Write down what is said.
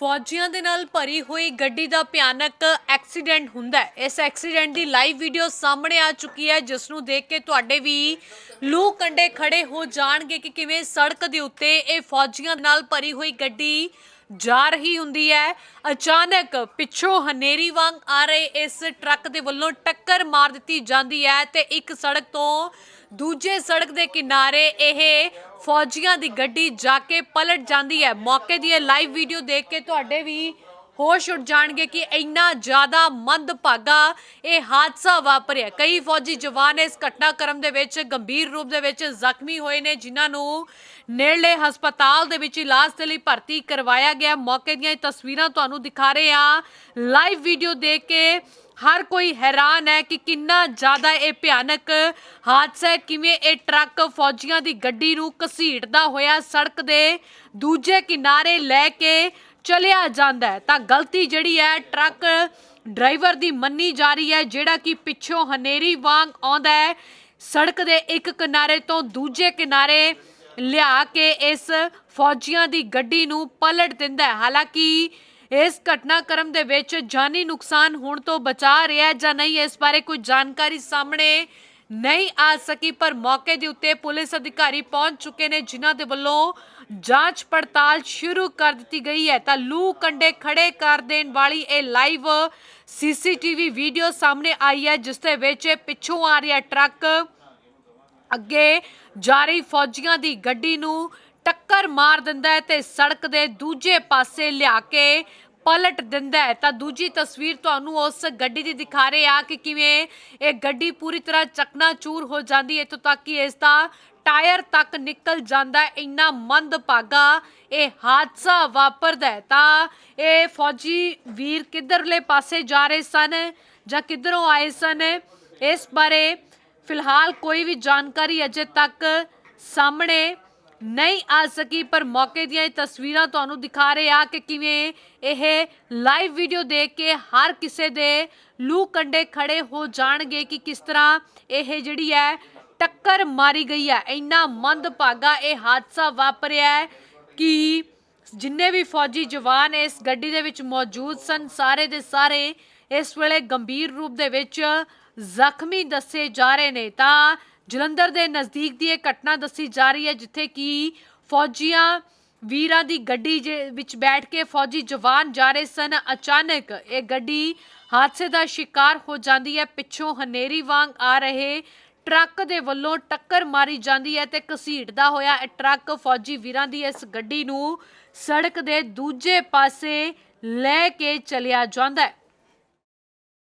ਫੌਜੀਆਂ ਦੇ ਨਾਲ ਭਰੀ ਹੋਈ ਗੱਡੀ ਦਾ ਭਿਆਨਕ ਐਕਸੀਡੈਂਟ ਹੁੰਦਾ ਹੈ। ਇਸ ਐਕਸੀਡੈਂਟ ਦੀ ਲਾਈਵ ਵੀਡੀਓ ਸਾਹਮਣੇ ਆ ਚੁੱਕੀ ਹੈ, ਜਿਸ ਨੂੰ ਦੇਖ ਕੇ ਤੁਹਾਡੇ ਵੀ ਲੂ ਕੰਡੇ ਖੜੇ ਹੋ ਜਾਣਗੇ ਕਿ ਕਿਵੇਂ ਸੜਕ ਦੇ ਉੱਤੇ ਇਹ ਫੌਜੀਆਂ ਨਾਲ ਭਰੀ ਹੋਈ ਗੱਡੀ ਜਾ ਰਹੀ ਹੁੰਦੀ ਹੈ। ਅਚਾਨਕ ਪਿੱਛੋਂ ਹਨੇਰੀ ਵਾਂਗ ਆ ਰਹੇ ਇਸ ਟਰੱਕ ਦੇ ਵੱਲੋਂ ਟੱਕਰ ਮਾਰ ਦਿੱਤੀ ਜਾਂਦੀ ਹੈ ਤੇ ਇੱਕ ਸੜਕ ਤੋਂ ਦੂਜੇ ਸੜਕ ਦੇ ਕਿਨਾਰੇ ਇਹ ਫੌਜੀਆਂ ਦੀ ਗੱਡੀ ਜਾ ਕੇ ਪਲਟ ਜਾਂਦੀ ਹੈ। ਮੌਕੇ ਦੀ ਇਹ ਲਾਈਵ ਵੀਡੀਓ ਦੇਖ ਕੇ ਤੁਹਾਡੇ ਵੀ ਹੋਸ਼ ਉੱਡ ਜਾਣਗੇ ਕਿ ਇੰਨਾ ਜ਼ਿਆਦਾ ਮੰਦਭਾਗਾ ਇਹ ਹਾਦਸਾ ਵਾਪਰਿਆ। ਕਈ ਫੌਜੀ ਜਵਾਨ ਇਸ ਘਟਨਾਕ੍ਰਮ ਦੇ ਵਿੱਚ ਗੰਭੀਰ ਰੂਪ ਦੇ ਵਿੱਚ ਜ਼ਖਮੀ ਹੋਏ ਨੇ, ਜਿਨ੍ਹਾਂ ਨੂੰ ਨੇੜਲੇ ਹਸਪਤਾਲ ਦੇ ਵਿੱਚ ਇਲਾਜ ਦੇ ਲਈ ਭਰਤੀ ਕਰਵਾਇਆ ਗਿਆ। ਮੌਕੇ ਦੀਆਂ ਇਹ ਤਸਵੀਰਾਂ ਤੁਹਾਨੂੰ ਦਿਖਾ ਰਹੇ ਹਾਂ। ਲਾਈਵ ਵੀਡੀਓ ਦੇਖ ਕੇ ਹਰ ਕੋਈ ਹੈਰਾਨ ਹੈ ਕਿ ਕਿੰਨਾ ਜ਼ਿਆਦਾ ਇਹ ਭਿਆਨਕ ਹਾਦਸਾ ਕਿਵੇਂ ਇਹ ਟਰੱਕ ਫੌਜੀਆਂ ਦੀ ਗੱਡੀ ਨੂੰ ਘਸੀਟਦਾ ਹੋਇਆ ਸੜਕ ਦੇ ਦੂਜੇ ਕਿਨਾਰੇ ਲੈ ਕੇ ਚਲਿਆ ਜਾਂਦਾ ਹੈ। ਤਾਂ ਗਲਤੀ ਜਿਹੜੀ ਹੈ, ਟਰੱਕ ਡਰਾਈਵਰ ਦੀ ਮੰਨੀ ਜਾ ਰਹੀ ਹੈ, ਜਿਹੜਾ ਕਿ ਪਿੱਛੋਂ ਹਨੇਰੀ ਵਾਂਗ ਆਉਂਦਾ ਹੈ। ਸੜਕ ਦੇ ਇੱਕ ਕਿਨਾਰੇ ਤੋਂ ਦੂਜੇ ਕਿਨਾਰੇ ਲਿਆ ਕੇ ਇਸ ਫੌਜੀਆਂ ਦੀ ਗੱਡੀ ਨੂੰ ਪਲਟ ਦਿੰਦਾ ਹੈ। ਹਾਲਾਂਕਿ ਇਸ ਘਟਨਾਕ੍ਰਮ ਦੇ ਵਿੱਚ ਜਾਨੀ ਨੁਕਸਾਨ ਹੋਣ ਤੋਂ ਬਚਾ ਰਿਹਾ ਜਾਂ ਨਹੀਂ, ਇਸ ਬਾਰੇ ਕੋਈ ਜਾਣਕਾਰੀ ਸਾਹਮਣੇ ਨਹੀਂ ਆ ਸਕੀ, ਪਰ ਮੌਕੇ ਦੇ ਉੱਤੇ ਪੁਲਿਸ ਅਧਿਕਾਰੀ ਪਹੁੰਚ ਚੁੱਕੇ ਨੇ, ਜਿਨ੍ਹਾਂ ਦੇ ਵੱਲੋਂ ਜਾਂਚ ਪੜਤਾਲ ਸ਼ੁਰੂ ਕਰ ਦਿੱਤੀ ਗਈ ਹੈ। ਤਾਂ ਲੂ ਕੰਡੇ ਖੜੇ ਕਰ ਦੇਣ ਵਾਲੀ ਇਹ ਲਾਈਵ ਸੀਸੀਟੀਵੀ ਵੀਡੀਓ ਸਾਹਮਣੇ ਆਈ ਹੈ, ਜਿਸ ਦੇ ਵਿੱਚ ਪਿੱਛੋਂ ਆ ਰਿਹਾ ਟਰੱਕ। ਅੱਗੇ ਜਾ ਰਹੀ ਫੌਜੀਆਂ ਦੀ ਗੱਡੀ ਨੂੰ ਟੱਕਰ ਮਾਰ ਦਿੰਦਾ ਹੈ ਤੇ ਸੜਕ ਦੇ ਦੂਜੇ ਪਾਸੇ ਲਿਆ ਕੇ ਪਲਟ ਦਿੰਦਾ ਹੈ। ਤਾਂ ਦੂਜੀ ਤਸਵੀਰ ਤੁਹਾਨੂੰ ਉਸ ਗੱਡੀ ਦੀ ਦਿਖਾ ਰਹੇ ਆ ਕਿ ਕਿਵੇਂ ਇਹ ਗੱਡੀ ਪੂਰੀ ਤਰ੍ਹਾਂ ਚਕਨਾਚੂਰ ਹੋ ਜਾਂਦੀ ਹੈ। ਇੱਥੋਂ ਤੱਕ ਕਿ ਇਸ ਦਾ ਟਾਇਰ ਤੱਕ ਨਿਕਲ ਜਾਂਦਾ ਹੈ। ਇੰਨਾ ਮੰਦਭਾਗਾ ਇਹ ਹਾਦਸਾ ਵਾਪਰਦਾ ਤਾਂ ਇਹ ਫੌਜੀ ਵੀਰ ਕਿੱਧਰਲੇ ਪਾਸੇ ਜਾ ਰਹੇ ਸਨ ਜਾਂ ਕਿੱਧਰੋਂ ਆਏ ਸਨ? ਇਸ ਬਾਰੇ ਫਿਲਹਾਲ ਕੋਈ ਵੀ ਜਾਣਕਾਰੀ ਅਜੇ ਤੱਕ ਸਾਹਮਣੇ ਨਹੀਂ ਆ ਸਕੀ, ਪਰ ਮੌਕੇ ਦੀਆਂ ਇਹ ਤਸਵੀਰਾਂ ਤੁਹਾਨੂੰ ਦਿਖਾ ਰਹੇ ਆ ਕਿ ਕਿਵੇਂ ਇਹ ਲਾਈਵ ਵੀਡੀਓ ਦੇਖ ਕੇ ਹਰ ਕਿਸੇ ਦੇ ਲੂ ਕੰਡੇ ਖੜੇ ਹੋ ਜਾਣਗੇ ਕਿ ਕਿਸ ਤਰ੍ਹਾਂ ਇਹ ਜਿਹੜੀ ਹੈ ਟੱਕਰ ਮਾਰੀ ਗਈ ਹੈ। ਇੰਨਾ ਮੰਦਭਾਗਾ ਇਹ ਹਾਦਸਾ ਵਾਪਰਿਆ ਹੈ ਕਿ ਜਿੰਨੇ ਵੀ ਫੌਜੀ ਜਵਾਨ ਇਸ ਗੱਡੀ ਦੇ ਵਿੱਚ ਮੌਜੂਦ ਸਨ, ਸਾਰੇ ਦੇ ਸਾਰੇ ਇਸ ਵੇਲੇ ਗੰਭੀਰ ਰੂਪ ਦੇ ਵਿੱਚ ਜ਼ਖਮੀ ਦੱਸੇ ਜਾ ਰਹੇ ਨੇ। ਤਾਂ ਜਲੰਧਰ ਦੇ ਨਜ਼ਦੀਕ ਦੀ ਇਹ ਘਟਨਾ ਦੱਸੀ ਜਾ ਰਹੀ ਹੈ, ਜਿੱਥੇ ਕਿ ਫੌਜੀਆਂ ਵੀਰਾਂ ਦੀ ਗੱਡੀ ਜੇ- ਵਿੱਚ ਬੈਠ ਕੇ ਫੌਜੀ ਜਵਾਨ ਜਾ ਰਹੇ ਸਨ। ਅਚਾਨਕ ਇਹ ਗੱਡੀ ਹਾਦਸੇ ਦਾ ਸ਼ਿਕਾਰ ਹੋ ਜਾਂਦੀ ਹੈ। ਪਿੱਛੋਂ ਹਨੇਰੀ ਵਾਂਗ ਆ ਰਹੇ ਟਰੱਕ ਦੇ ਵੱਲੋਂ ਟੱਕਰ ਮਾਰੀ ਜਾਂਦੀ ਹੈ ਤੇ ਘਸੀਟਦਾ ਹੋਇਆ ਇਹ ਟਰੱਕ ਫੌਜੀ ਵੀਰਾਂ ਦੀ ਇਸ ਗੱਡੀ ਨੂੰ ਸੜਕ ਦੇ ਦੂਜੇ ਪਾਸੇ ਲੈ ਕੇ ਚਲਿਆ ਜਾਂਦਾ ਹੈ।